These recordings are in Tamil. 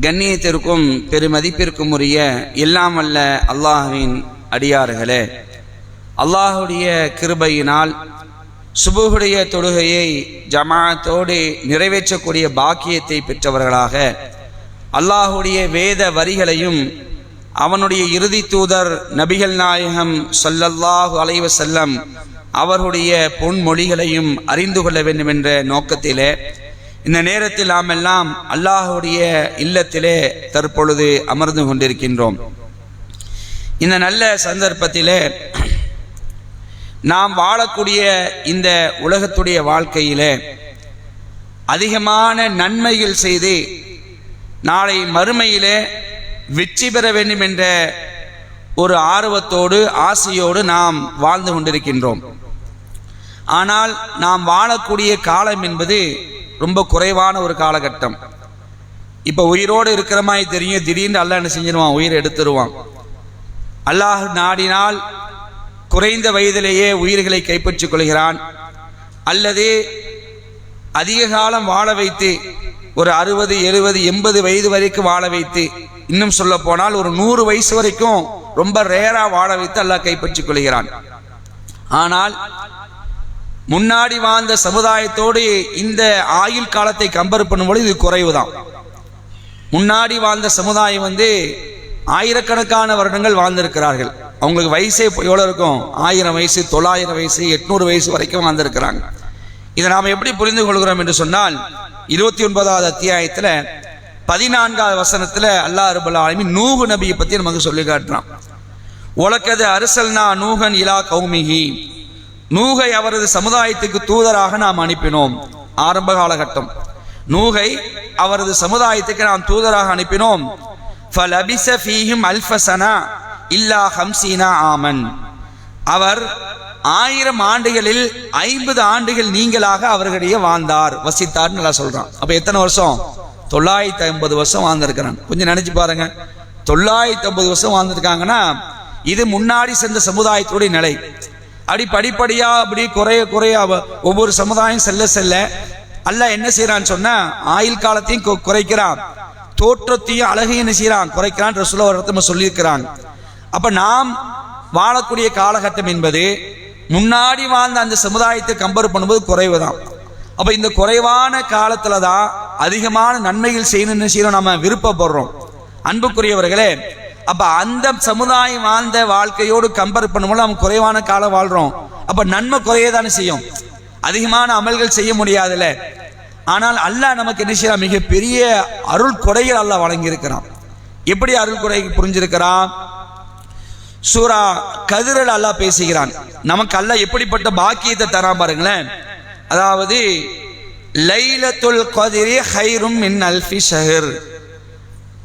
கண்ணியத்திற்கும் பெருமதிப்பிற்கும் உரிய எல்லாம் அல்ல அல்லாஹுவின் அடியார்களே. அல்லாஹுடைய கிருபையினால் சுபுகுடைய தொழுகையை ஜமாத்தோடு நிறைவேற்றக்கூடிய பாக்கியத்தை பெற்றவர்களாக அல்லாஹுடைய வேத வரிகளையும் அவனுடைய இறுதி தூதர் நபிகள் நாயகம் சொல்லல்லாஹு அலைவசல்லம் அவர்களுடைய பொன்மொழிகளையும் அறிந்து கொள்ள வேண்டும் என்ற நோக்கத்திலே இந்த நேரத்தில் நாம் எல்லாம் அல்லாஹுடைய இல்லத்திலே தற்பொழுது அமர்ந்து கொண்டிருக்கின்றோம். இந்த நல்ல சந்தர்ப்பத்திலே நாம் வாழக்கூடிய இந்த உலகத்துடைய வாழ்க்கையிலே அதிகமான நன்மைகள் செய்து நாளை மறுமையிலே வெற்றி பெற வேண்டும் என்ற ஒரு ஆர்வத்தோடு ஆசையோடு நாம் வாழ்ந்து கொண்டிருக்கின்றோம். ஆனால் நாம் வாழக்கூடிய காலம் என்பது ரொம்ப குறைவான ஒரு காலகட்டம். இப்போ உயிரோடு இருக்கிற மாதிரி தெரியும். திடீர்னு அல்லாஹ் என்ன செஞ்சிருவான்? உயிர் எடுத்துருவான். அல்லாஹ் நாடினால் குறைந்த வயதிலேயே உயிர்களை கைப்பற்றிக் கொள்கிறான். அல்லது அதிக காலம் வாழ வைத்து ஒரு அறுபது எழுபது எண்பது வயது வரைக்கும் வாழ வைத்து இன்னும் சொல்ல போனால் ஒரு நூறு வயசு வரைக்கும் ரொம்ப ரேரா வாழ வைத்து அல்லாஹ் கைப்பற்றிக் கொள்கிறான். ஆனால் முன்னாடி வாழ்ந்த சமுதாயத்தோடு இந்த ஆயுள் காலத்தை கம்பேர் பண்ணும்போது இது குறைவு தான் முன்னாடி வாழ்ந்த சமுதாயம் வந்து ஆயிரக்கணக்கான வருடங்கள் வாழ்ந்திருக்கிறார்கள். அவங்களுக்கு வயசே எவ்வளோ இருக்கும்? ஆயிரம் வயசு தொள்ளாயிரம் வயசு எட்நூறு வயசு வரைக்கும் வாழ்ந்திருக்கிறாங்க. இதை நாம் எப்படி புரிந்து கொள்கிறோம் என்று சொன்னால் இருபத்தி ஒன்பதாவது அத்தியாயத்தில் பதினான்காவது வசனத்தில் அல்லாஹ் ரபுல் ஆலமி நூகு நபியை பற்றி நமக்கு சொல்லி காட்டுறான். உலக்கது அரசல்னா நூகன் இலா கௌமிகி நூகை அவரது சமுதாயத்துக்கு தூதராக நாம் அனுப்பினோம். ஆரம்ப காலகட்டம். நூகை அவரது சமுதாயத்துக்கு நாம் தூதராக அனுப்பினோம். ஃபலபிச அல்ஃபசனா இல்லா ஹம்சீனா ஆமன். அவர் ஆயிரம் ஆண்டுகளில் ஐம்பது ஆண்டுகள் நீங்களாக அவர்களிடையே வாழ்ந்தார். வசித்தார் நல்லா சொல்றான். அப்ப எத்தனை வருஷம்? தொள்ளாயிரத்தி ஐம்பது வருஷம் வாழ்ந்திருக்கிறான். கொஞ்சம் நினைச்சு பாருங்க. தொள்ளாயிரத்தி ஐம்பது வருஷம் வாழ்ந்திருக்காங்கன்னா இது முன்னாடி சென்ற சமுதாயத்துடைய நிலை. அப்படி படிப்படியா அப்படி குறைய குறைய ஒவ்வொரு சமுதாயம் செல்ல செல்ல அல்ல என்ன செய்யறான்னு சொன்னா ஆயுள் காலத்தையும் குறைக்கிறான். தோற்றத்தையும் அழகையும் என்ன செய்யறான் குறைக்கிறான் ரசூலா ஒரு இடத்துல சொல்லியிருக்கிறான் அப்ப நாம் வாழக்கூடிய காலகட்டம் என்பது முன்னாடி வாழ்ந்த அந்த சமுதாயத்தை கம்பேர் பண்ணும்போது குறைவு தான் அப்ப இந்த குறைவான காலத்துல தான் அதிகமான நன்மைகள் செய்யணும்னு செய்யணும் நம்ம விருப்பப்படுறோம். அன்புக்குரியவர்களே அப்ப அந்த சமுதாயம் வாழ்ந்த வாழ்க்கையோடு கம்பேர் பண்ணும்போது நம்ம குறைவான காலம் வாழ்றோம். அப்ப நன்மை குறையதானே செய்யும். அதிகமான அமல்கள் செய்ய முடியாதுல்ல. ஆனால் அல்லாஹ் நமக்கு என்ன செய்யலாம் மிகப்பெரிய அருள் கொடைகள் அல்லாஹ் வழங்கியிருக்கிறான். எப்படி அருள் கொடை புரிஞ்சிருக்கிறான்? சூரா கதிரல் அல்லாஹ் பேசுகிறான். நமக்கு அல்லாஹ் எப்படிப்பட்ட பாக்கியத்தை தரான் பாருங்களேன். அதாவது லைலத்துல் கதிரி ஹைரும் மின் அல்ஃபி ஷஹர்.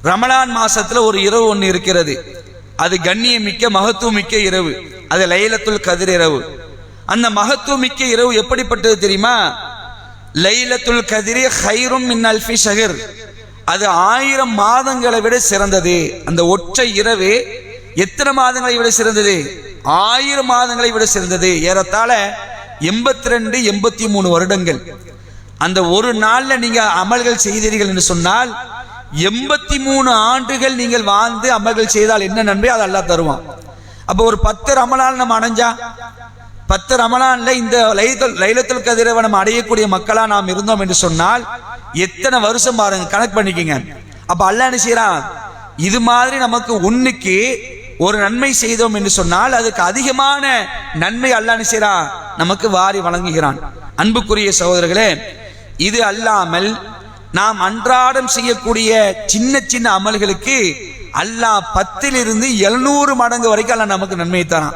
ரமலான் மாசத்துல ஒரு இரவு ஒன்று இருக்கிறது. அது கண்ணியமிக்க மகத்துவமிக்க இரவு. அது லைலத்துல் கதிர் இரவு. அந்த மகத்துவமிக்க இரவு எப்படிப்பட்டது தெரியுமா? லைலத்துல் கதிரி ஹைரும் மின் அல்ஃபி ஷஹர். அது ஆயிரம் மாதங்களை விட சிறந்தது. அந்த ஒற்றை இரவு எத்தனை மாதங்களை விட சிறந்தது? ஆயிரம் மாதங்களை விட சிறந்தது. ஏறத்தாழ எண்பத்தி ரெண்டு எண்பத்தி மூணு வருடங்கள். அந்த ஒரு நாள்ல நீங்க அமல்கள் செய்தீர்கள் என்று சொன்னால் எண்பத்தி மூணு ஆண்டுகள் நீங்கள் வாழ்ந்து அமல்கள் செய்தால் என்ன நன்மை? அதை அல்லா தருவான். அப்போ ஒரு பத்து ரமலான் நம்ம அடைஞ்சா பத்து ரமலான்ல இந்த லைலத்துல் லைலத்துல் கதிரவை நம்ம அடையக்கூடிய மக்களா நாம் இருந்தோம் என்று சொன்னால் எத்தனை வருஷம் பாருங்க கணக்கு பண்ணிக்கங்க. அப்ப அல்ல என்ன செய்யறான் இது மாதிரி நமக்கு ஒண்ணுக்கு ஒரு நன்மை செய்தோம் என்று சொன்னால் அதுக்கு அதிகமான நன்மை அல்லான்னு செய்யறான் நமக்கு வாரி வழங்குகிறான். அன்புக்குரிய சகோதரர்களே இது அல்லாமல் நாம் அன்றாடம் செய்யக்கூடிய சின்ன சின்ன அமல்களுக்கு அல்லாஹ் பத்திலிருந்து எழுநூறு மடங்கு வரைக்கும் அல்லாஹ் நமக்கு நன்மையை தரான்.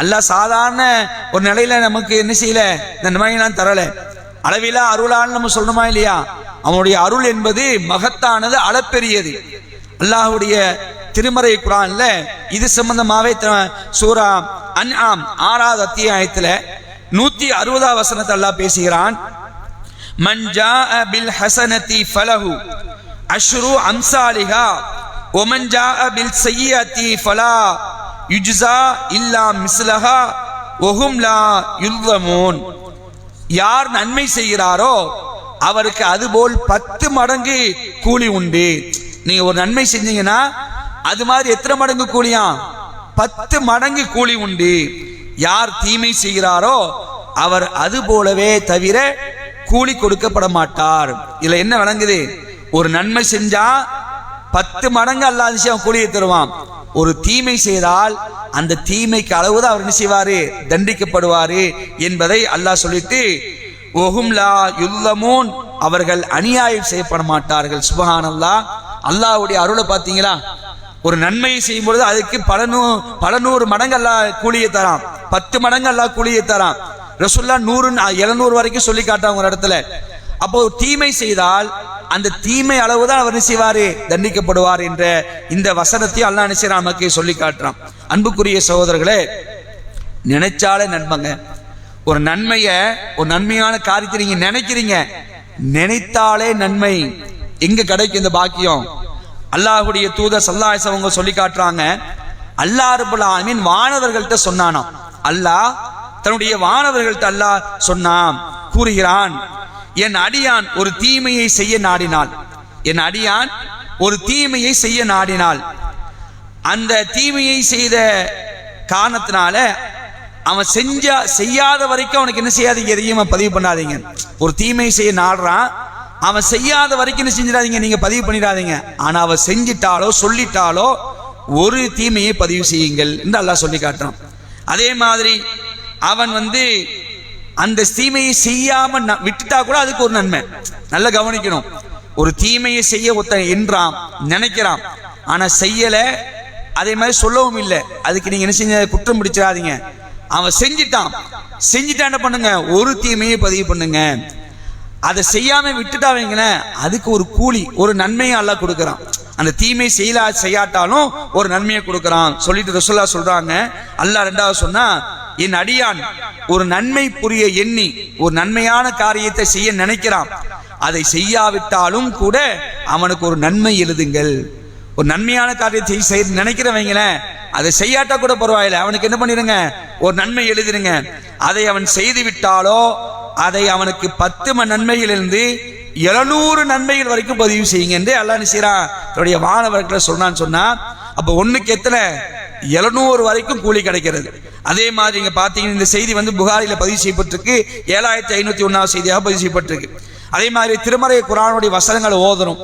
அல்லாஹ் சாதாரண ஒரு நிலையில நமக்கு என்ன செய்யல? இந்த நன்மையெல்லாம் தரல. அளவிலா அருளான்னு நம்ம சொல்லணுமா இல்லையா? அவனுடைய அருள் என்பது மகத்தானது அளப்பெரியது. அல்லாஹ்வுடைய திருமறை குரான்ல இது சம்பந்தமாவே சூரா அன் ஆம் ஆறாவது அத்தியாயத்துல நூத்தி அறுபதாவது வசனத்தை அல்லாஹ் பேசுகிறான். மன் ஜாஅ பில் ஹசனதி ஃபலஹு அஷ்ரு அம்சாலிஹா ஒமன் ஜாஅ பில் சையதி ஃபலா யுஜ்ஸா இல்லா மிஸ்லஹா ஒஹும் லா யுல்தமூன் யார் நன்மை செய்கிறாரோ அவருக்கு அதுபோல் பத்து மடங்கு கூலி உண்டு. நீங்க ஒரு நன்மை செஞ்சீங்கன்னா அது மாதிரி எத்தனை மடங்கு கூலியா? பத்து மடங்கு கூலி உண்டு. யார் தீமை செய்கிறாரோ அவர் அது போலவே தவிர கூலி கொடுக்கப்பட மாட்டார் இதுல என்ன விளங்குது? ஒரு நன்மை செஞ்சா பத்து மடங்கு அல்லாஹ் விஷயம் கூலியை தருவான். ஒரு தீமை செய்தால் அந்த தீமைக்கு அளவுதான் அவர் என்ன செய்வாரு? தண்டிக்கப்படுவாரு என்பதை அல்லாஹ் சொல்லிட்டு ஒஹும்லா யுல்லமூன். அவர்கள் அநியாயம் செய்யப்பட மாட்டார்கள் சுபஹானல்லாஹ். அல்லாஹ்வுடைய அருளை பார்த்தீங்களா? ஒரு நன்மையை செய்யும் பொழுது அதுக்கு பல நூ பல நூறு மடங்கு அல்லா கூலியை தரான். பத்து மடங்கு அல்லாஹ் கூலியை தரான். ரசுல்லா நூறு எழுநூறு வரைக்கும் சொல்லி காட்டாங்க ஒரு இடத்துல. அப்போ ஒரு தீமை செய்தால் அந்த தீமை அளவுதான் அவர் என்ன செய்வாரு? தண்டிக்கப்படுவார் என்ற இந்த வசனத்தை அல்லாஹ் என்ன நமக்கு சொல்லி காட்டுறான். அன்புக்குரிய சகோதரர்களே நினைச்சாலே நன்மைங்க. ஒரு நன்மைய ஒரு நன்மையான காரியத்தை நீங்க நினைக்கிறீங்க. நினைத்தாலே நன்மை. எங்க கிடைக்கும் இந்த பாக்கியம்? அல்லாஹ்வுடைய தூதர் சல்லாஹ் அவங்க சொல்லி காட்டுறாங்க. அல்லாஹ் ரபுல் மீன் வானவர்கள்ட்ட சொன்னானாம். அல்லாஹ் தன்னுடைய வானவர்கள்ட்ட அல்லாஹ் சொன்னான் கூறுகிறான் என் அடியான் ஒரு தீமையை செய்ய நாடினாள். என் அடியான் ஒரு தீமையை செய்ய நாடினாள். அந்த தீமையை செய்த காரணத்தினால அவன் செஞ்ச செய்யாத வரைக்கும் அவனுக்கு என்ன செய்யாதீங்க? எதையும் பதிவு பண்ணாதீங்க. ஒரு தீமையை செய்ய நாடுறான். அவன் செய்யாத வரைக்கும் என்ன செஞ்சிடாதீங்க? நீங்க பதிவு பண்ணிடாதீங்க. ஆனா அவன் செஞ்சிட்டாலோ சொல்லிட்டாலோ ஒரு தீமையை பதிவு செய்யுங்கள் என்று அல்லாஹ் சொல்லி காட்டுறான். அதே மாதிரி அவன் வந்து அந்த தீமையை செய்யாம ந- விட்டுட்டா கூட அதுக்கு ஒரு நன்மை. நல்லா கவனிக்கணும். ஒரு தீமையை செய்ய ஒருத்தன் என்றான் நினைக்கிறான். ஆனா செய்யல. அதே மாதிரி சொல்லவும் இல்லை. அதுக்கு நீங்க என்ன செஞ்ச குற்றம் பிடிச்சிடாதீங்க. அவன் செஞ்சிட்டான். செஞ்சிட்டான் என்ன பண்ணுங்க? ஒரு தீமையை பதிவு பண்ணுங்க. அதை செய்யாம விட்டுட்டா வைங்களேன் அதுக்கு ஒரு கூலி ஒரு நன்மையை அல்லாஹ் கொடுக்குறான். அந்த தீமை செய்யலா செய்யாட்டாலும் ஒரு நன்மையை கொடுக்குறான். சொல்லிட்டு ரசோல்லா சொல்றாங்க. அல்லா ரெண்டாவது சொன்னா என் அடியான் ஒரு நன்மை புரிய எண்ணி ஒரு நன்மையான காரியத்தை செய்ய நினைக்கிறான். அதை செய்யாவிட்டாலும் கூட அவனுக்கு ஒரு நன்மை எழுதுங்கள். ஒரு நன்மையான காரியத்தை செய்ய நினைக்கிறவங்களேன் அதை செய்யாட்டா கூட பரவாயில்லை. அவனுக்கு என்ன பண்ணிருங்க? ஒரு நன்மை எழுதிருங்க. அதை அவன் செய்து விட்டாலோ அதை அவனுக்கு பத்து மணி நன்மையிலிருந்து எழுநூறு நன்மைகள் வரைக்கும் பதிவு செய்யுங்க என்று அல்லா என்ன தன்னுடைய மாணவர்களை சொன்னான்னு சொன்னா அப்ப ஒண்ணுக்கு எத்தனை? எழுநூறு வரைக்கும் கூலி கிடைக்கிறது. அதே மாதிரி இங்க பாத்தீங்கன்னா இந்த செய்தி வந்து புகாரில பதிவு செய்யப்பட்டிருக்கு. ஏழாயிரத்தி ஐநூத்தி ஒன்னாவது செய்தியாக பதிவு செய்யப்பட்டிருக்கு. அதே மாதிரி திருமறை குரானுடைய வசனங்களை ஓதணும்.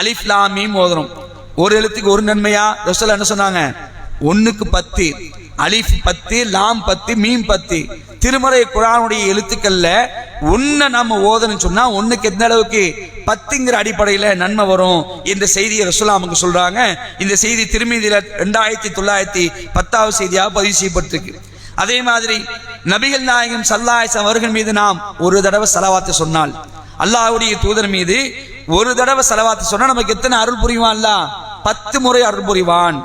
அலிஃப் லாம் மீம் ஓதணும். ஒரு எழுத்துக்கு ஒரு நன்மையா? ரசல் என்ன சொன்னாங்க? ஒன்றுக்கு பத்து அலிஃப் பத்து லாம் பத்து மீம் பத்து. திருமறை குரானுடைய எழுத்துக்கள்ல ஒன்றை நாம ஓதணும்னு சொன்னா ஒண்ணுக்கு எந்த அளவுக்கு? பத்துங்கிற அடிப்படையில நன்மை வரும் இந்த செய்தியை ரசூலா நமக்கு சொல்றாங்க. இந்த செய்தி திருமதியில ரெண்டாயிரத்தி தொள்ளாயிரத்தி பத்தாவது செய்தியாக பதிவு செய்யப்பட்டிருக்கு. அதே மாதிரி நபிகள் நாயகம் சல்லாஹம் அவர்கள் மீது நாம் ஒரு தடவை சலவாத்தை சொன்னால் அல்லாஹ்வுடைய தூதர் மீது ஒரு தடவை செலவாத்து சொன்னா நமக்கு எத்தனை அருள் புரிவான் அல்லாஹ் பத்து முறை அருள் புரிவான்.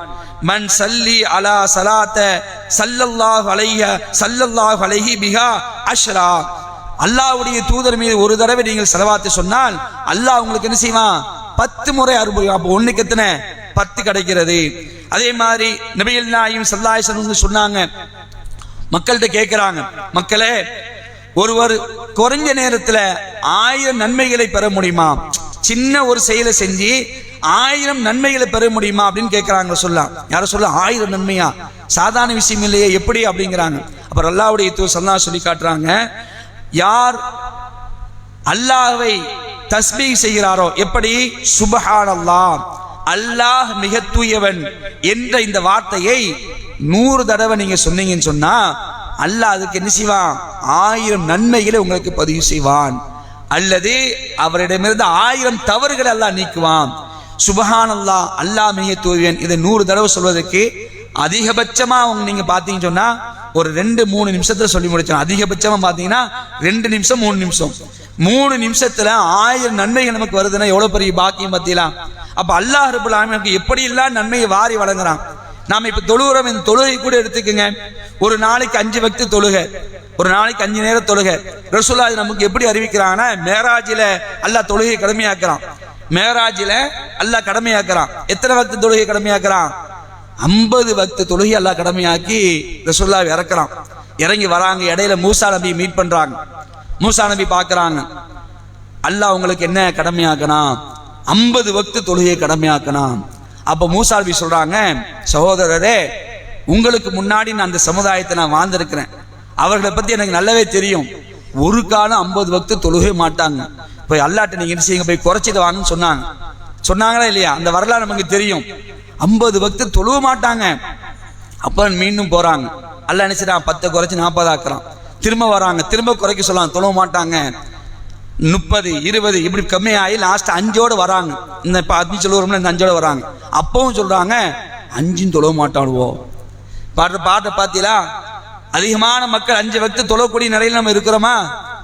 மன் சல்லி அலா சலாத்த சல்லல்லாஹ் அலைஹ சல்லல்லாஹ் அலைஹி பிஹா அஷ்ரா. அல்லாஹ்வுடைய தூதர் மீது ஒரு தடவை நீங்கள் செலவாத்து சொன்னால் அல்லாஹ் உங்களுக்கு என்ன செய்வான் பத்து முறை அருள் புரிவான். அப்போ ஒண்ணுக்கு எத்தனை? பத்து கிடைக்கிறது. அதே மாதிரி நபிகள் நாயும் சல்லாய் சொன்னாங்க மக்கள்கிட்ட கேட்கிறாங்க மக்களே ஒருவர் குறைஞ்ச நேரத்துல ஆயிரம் நன்மைகளை பெற முடியுமா? சின்ன ஒரு செயலை செஞ்சு ஆயிரம் நன்மைகளை பெற முடியுமா அப்படின்னு கேட்குறாங்க சொல்லலாம் யாரும் சொல்ல ஆயிரம் நன்மையா? சாதாரண விஷயம் இல்லையே எப்படி அப்படிங்கிறாங்க. அப்புறம் அல்லாவுடைய தூ சந்தா சொல்லி காட்டுறாங்க யார் அல்லாஹை தஸ்பீஹ் செய்கிறாரோ எப்படி? சுபஹானல்லாஹ் அல்லாஹ் மிக தூயவன் என்ற இந்த வார்த்தையை நூறு தடவை நீங்க சொன்னீங்கன்னு சொன்னா அல்லாஹ் அதுக்கு என்ன செய்வான்? ஆயிரம் நன்மைகளை உங்களுக்கு பதிவு செய்வான். அல்லது அவரிடமிருந்து ஆயிரம் தவறுகளை அல்லாஹ் நீக்குவான். சுபஹான் அல்லாஹ் அல்லாஹ் மிக தூயவன் இதை நூறு தடவை சொல்வதற்கு அதிகபட்சமா அவங்க நீங்க பார்த்தீங்கன்னு சொன்னா ஒரு ரெண்டு மூணு நிமிஷத்துல சொல்லி முடிச்சோம் அதிகபட்சமா பாத்தீங்கன்னா ரெண்டு நிமிஷம் மூணு நிமிஷம். மூணு நிமிஷத்துல ஆயிரம் நன்மைகள் நமக்கு வருதுன்னா எவ்வளவு பெரிய பாக்கியம் பத்திலாம் அப்ப அல்லாஹ் ரபுல் ஆலமீன் எப்படி எல்லாம் நன்மையை வாரி வழங்குறான்? நாம இப்ப தொழுகிறோம் இந்த தொழுகை கூட எடுத்துக்கோங்க. ஒரு நாளைக்கு அஞ்சு வக்து தொழுகை. ஒரு நாளைக்கு அஞ்சு நேரம் தொழுகை. ரசூல்லா நமக்கு எப்படி அறிவிக்கிறாங்கன்னா மேராஜில அல்லா தொழுகை கடமையாக்குறான். மேராஜில அல்லா கடமையாக்குறான். எத்தனை வக்து தொழுகை கடமையாக்குறான்? ஐம்பது வக்து தொழுகை அல்லா கடமையாக்கி ரசூல்லா இறக்குறான். இறங்கி வராங்க இடையில மூசா நபி மீட் பண்றாங்க. மூசா நபி பார்க்குறாங்க. அல்லாஹ் உங்களுக்கு என்ன கடமையாக்கணும் ஐம்பது வக்து தொழுகையை கடமையாக்கணும் அப்ப மூசா சொல்கிறாங்க சொல்றாங்க சகோதரரே உங்களுக்கு முன்னாடி நான் அந்த சமுதாயத்தை நான் வாழ்ந்திருக்கிறேன். அவர்களை பத்தி எனக்கு நல்லாவே தெரியும். ஒரு காலம் ஐம்பது பக்தர் தொழுகவே மாட்டாங்க. போய் அல்லாட்ட நீங்க என்ன செய்யுங்க போய் குறைச்சிட்டு வாங்கன்னு சொன்னாங்க. சொன்னாங்களா இல்லையா? அந்த வரலாறு நமக்கு தெரியும். ஐம்பது பக்தர் தொழுவ மாட்டாங்க. அப்புறம் மீண்டும் போறாங்க. அல்ல நினைச்சிட்டான் பத்தை குறைச்சி நாற்பது ஆக்குறான் திரும்ப வராங்க. திரும்ப குறைக்க சொல்லலாம் தொழுவ மாட்டாங்க. முப்பது இருபது இப்படி கம்மியாகி லாஸ்ட் அஞ்சோடு வராங்க. இந்த இப்போ அஞ்சு சொல்லுவோம்ல இந்த அஞ்சோடு வராங்க. அப்பவும் சொல்கிறாங்க அஞ்சும் தொழ மாட்டானுவோ பாட்டு பாட்டை பார்த்தீங்களா அதிகமான மக்கள் அஞ்சு வக்து தொழக்கூடிய நிலையில் நம்ம இருக்கிறோமா?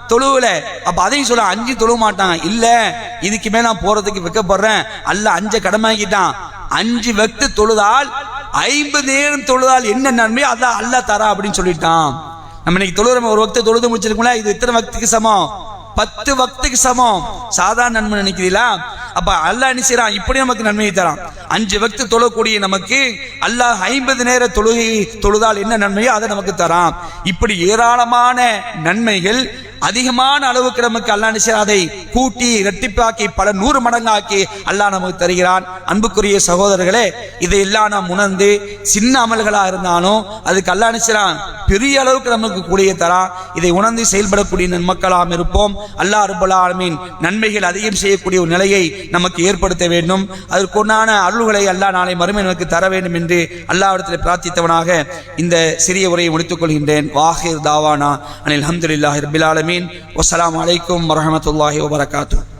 தொழுவில். அப்போ அதையும் சொல்ல அஞ்சு தொழுவ மாட்டாங்க. இல்லை இதுக்கு மேலே நான் போகிறதுக்கு வைக்கப்படுறேன். அல்ல அஞ்சை கடமாக்கிட்டான். அஞ்சு வக்து தொழுதால் ஐம்பது நேரம் தொழுதால் என்ன நன்மை? அதான் அல்ல தரா அப்படின்னு சொல்லிட்டான். நம்ம இன்னைக்கு தொழுகிறோம் ஒரு வக்து தொழுது முடிச்சிருக்கோம்ல இது இத்தனை வக்துக்கு சமம்? பத்து வக்துக்கு சமம். சாதாரண நன்மை நினைக்கிறீங்களா? அப்ப அல்லாஹ் அனுசிறான் இப்படி நமக்கு நன்மையை தரான். அஞ்சு வக்து தொழக்கூடிய நமக்கு அல்லாஹ் ஐம்பது நேர தொழுகை தொழுதால் என்ன நன்மையோ அதை நமக்கு தரான். இப்படி ஏராளமான நன்மைகள் அதிகமான அளவுக்கு நமக்கு அல்லா என்ன அதை கூட்டி இரட்டிப்பாக்கி பல நூறு மடங்காக்கி அல்லாஹ் நமக்கு தருகிறான். அன்புக்குரிய சகோதரர்களே இதையெல்லாம் நாம் உணர்ந்து சின்ன அமல்களா இருந்தாலும் அதுக்கு அல்லா என்ன பெரிய அளவுக்கு நமக்கு கூடிய தரா. இதை உணர்ந்து செயல்படக்கூடிய நன்மக்களாம் இருப்போம். அல்லாஹ் அருபலாமின் ஆலமீன் நன்மைகள் அதிகம் செய்யக்கூடிய ஒரு நிலையை நமக்கு ஏற்படுத்த வேண்டும். அதற்குண்டான அருள்களை அல்லாஹ் நாளை மறுமை நமக்கு தர வேண்டும் என்று அல்லாவிடத்தில் பிரார்த்தித்தவனாக இந்த சிறிய உரையை முடித்துக் கொள்கின்றேன். வாஹிர் தாவானா அனில் அஹமதுல்லாஹி ரபில் ஆலமீன். வஸ்ஸலாமு அலைக்கும் வரமத்துல்லாஹி வபரகாத்துஹ்.